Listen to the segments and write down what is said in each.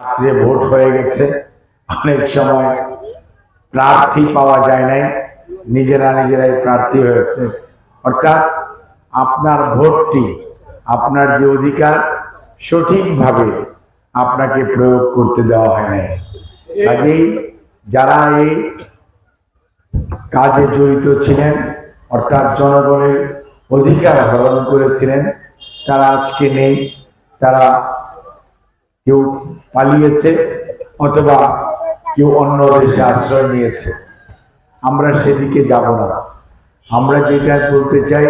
রাত্রে ভোট হয়ে গেছে। অনেক সময় প্রার্থী পাওয়া যায় নাই। নিজেরা নিজেরাই প্রার্থী হয়েছে। অর্থাৎ আপনার ভোটটি, আপনার যে অধিকার, সঠিকভাবে আপনাকে প্রয়োগ করতে দেওয়া হয় নাই। কাজেই যারা এই কাজে জড়িত ছিলেন, অর্থাৎ জনগণের অধিকার হরণ করেছিলেন, তারা আজকে নেই। তারা কেউ পালিয়েছে অথবা কেউ অন্য দেশে আশ্রয় নিয়েছে। আমরা সেদিকে যাব না। আমরা যেটা বলতে চাই,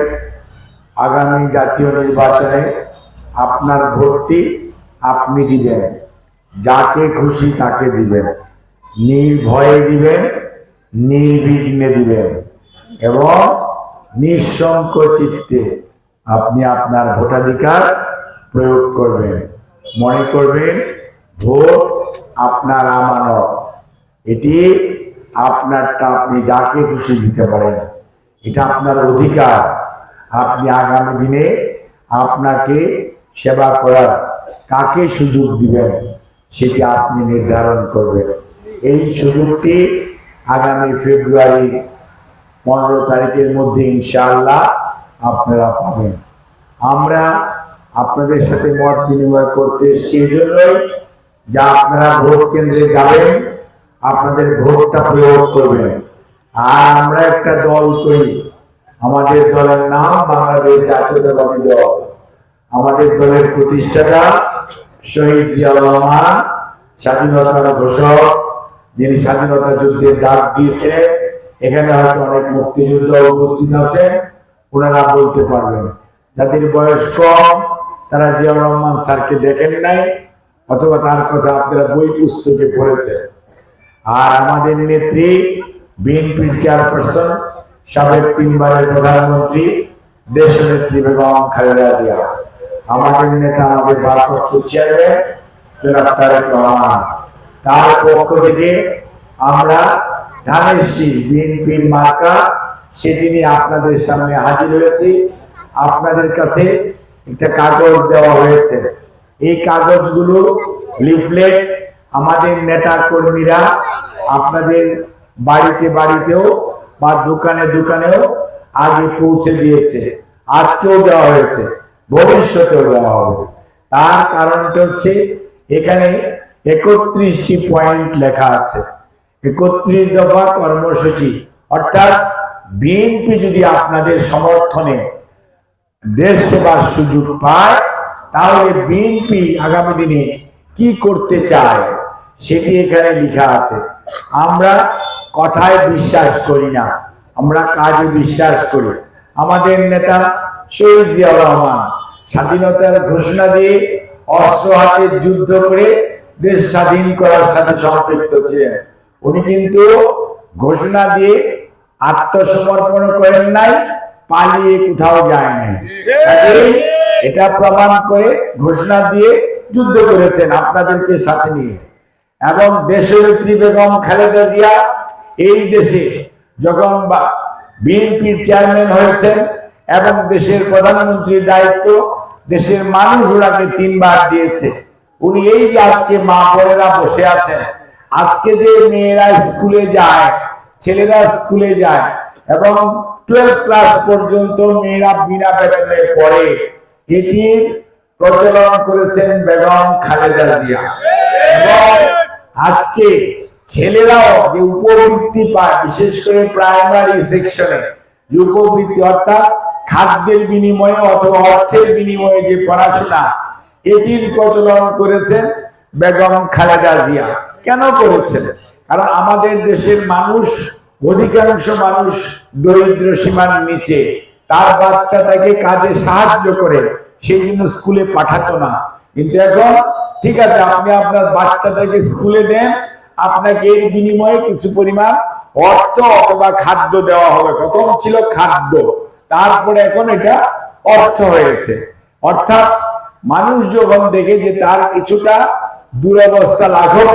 আগামী জাতীয় নির্বাচনে আপনার ভোটটি আপনি দিবেন। যাকে খুশি তাকে দিবেন। নির্ভয়ে দিবেন, নির্বিঘ্নে দিবেন এবং নিঃসংকোচিত্তে আপনি আপনার ভোটাধিকার প্রয়োগ করবেন। মনে করবেন, ভোট আপনার আমানত। এটি আপনারটা আপনি যাকে খুশি দিতে পারেন, এটা আপনার অধিকার। আপনি আগামী দিনে আপনাকে সেবা করার কাকে সুযোগ দিবেন, সেটি আপনি নির্ধারণ করবেন। এই সুযোগটি আগামী ফেব্রুয়ারি পনেরো তারিখের মধ্যে ইনশাআল্লাহ আপনারা পাবেন। আমরা আপনাদের সাথে মত বিনিময় করতে এসেছি এই জন্যই যা আপনারা ভোট কেন্দ্রে যাবেন, আপনাদের ভোটটা প্রয়োগ করবেন। আর আমরা একটা দল করি, আমাদের দলের নাম বাংলাদেশ জাতীয়তাবাদী দল। আমাদের দলের প্রতিষ্ঠাতা শহীদ জিয়াউর রহমান, স্বাধীনতার ঘোষক, যিনি স্বাধীনতা যুদ্ধের ডাক দিয়েছিলেন এখানে হয়তো অনেক মুক্তিযুদ্ধ উপস্থিত আছেন, ওনারা বলতে পারবেন। যাদের বয়স কম তারা জিয়াউর রহমান স্যারকে দেখেন নাই, অথবা তার কথা আপনারা বই পুস্তকে পড়েছেন। আর আমাদের নেত্রী, বিএনপির চেয়ারপারসন, সাবেক তিনবারের প্রধানমন্ত্রী, দেশনেত্রী বেগম খালেদা জিয়া। আমাদের নেতা, আমাদের ভারপ্রাপ্ত চেয়ারম্যান তারেক রহমান। তার পক্ষ থেকে আমরা ধানের শীষ, বিএনপির মার্কা, সেটি নিয়ে আপনাদের সামনে হাজির হয়েছি। আপনাদের কাছে একটা কাগজ দেওয়া হয়েছে। এই কাগজগুলো, লিফলেট আমাদের নেতা কর্মীরা আপনাদের বাড়িতে, বাড়িতেও বা দোকানে, দোকানেও আগে পৌঁছে দিয়েছে। আজকেও দেওয়া হয়েছে। ভবিষ্যতেও দেওয়া হবে। তার কারণটা হচ্ছে, এখানে একত্রিশটি পয়েন্ট লেখা আছে। একত্রিশ দফা কর্মসূচি। অর্থাৎ বিএনপি যদি আপনাদের সমর্থনে দেশ সেবার সুযোগ পায়, তাহলে বিএনপি আগামী দিনে কি করতে চায় সেটি এখানে লেখা আছে। আমরা কথায় বিশ্বাস করি না, আমরা কাজে বিশ্বাস করি। আমাদের নেতা শহীদ জিয়াউর রহমান স্বাধীনতার ঘোষণা দিয়ে অস্ত্র হাতে যুদ্ধ করে দেশ স্বাধীন করার সাথে সম্পৃক্ত ছিলেন। উনি কিন্তু ঘোষণা দিয়ে আত্মসমর্পণ করেন নাই পালিয়ে কোথাও যায় নাই। এটা প্রমাণ করে, ঘোষণা দিয়ে যুদ্ধ করেছেন আপনাদেরকে সাথে নিয়ে। এবং দেশনেত্রী বেগম খালেদা জিয়া এই দেশে যখন বিএনপির চেয়ারম্যান হয়েছেন এবং দেশের প্রধানমন্ত্রীর দায়িত্ব, দেশের মানুষ ওনাকে তিনবার দিয়েছে। উনি এই যে আজকে মা বোনেরা বসে আছেন, আজকে যে মেয়েরা স্কুলে যায়, ছেলেরা স্কুলে যায়, এবং টুয়েলভ ক্লাস পর্যন্ত মেয়েরা বিনা বেতনে পড়ে। প্রচলন করেছেন বেগম খালেদা জিয়া। আজকে ছেলেরাও যে উপবৃত্তি পায়, বিশেষ করে প্রাইমারি সেকশনে উপবৃত্তি অর্থাৎ খাদ্যের বিনিময়ে অথবা অর্থের বিনিময়ে যে পড়াশোনা, এটির প্রচলন করেছেন বেগম খালেদা জিয়া। কেন করেছেন? কারণ আমাদের দেশের মানুষ অধিকাংশ মানুষ দরিদ্র সীমার নিচে। তার বাচ্চাটাকে কাজে সাহায্য করে, সেই জন্য স্কুলে পাঠাতো না। কিন্তু এখন, ঠিক আছে, আপনি আপনার বাচ্চাটাকে স্কুলে দেন, আপনাকে এর বিনিময়ে কিছু পরিমাণ অর্থ অথবা খাদ্য দেওয়া হবে। প্রথম ছিল খাদ্য, তারপরে এখন এটা অর্থ হয়েছে। অর্থাৎ মানুষ যখন দেখে যে তার কিছুটা দুরবস্থা লাঘব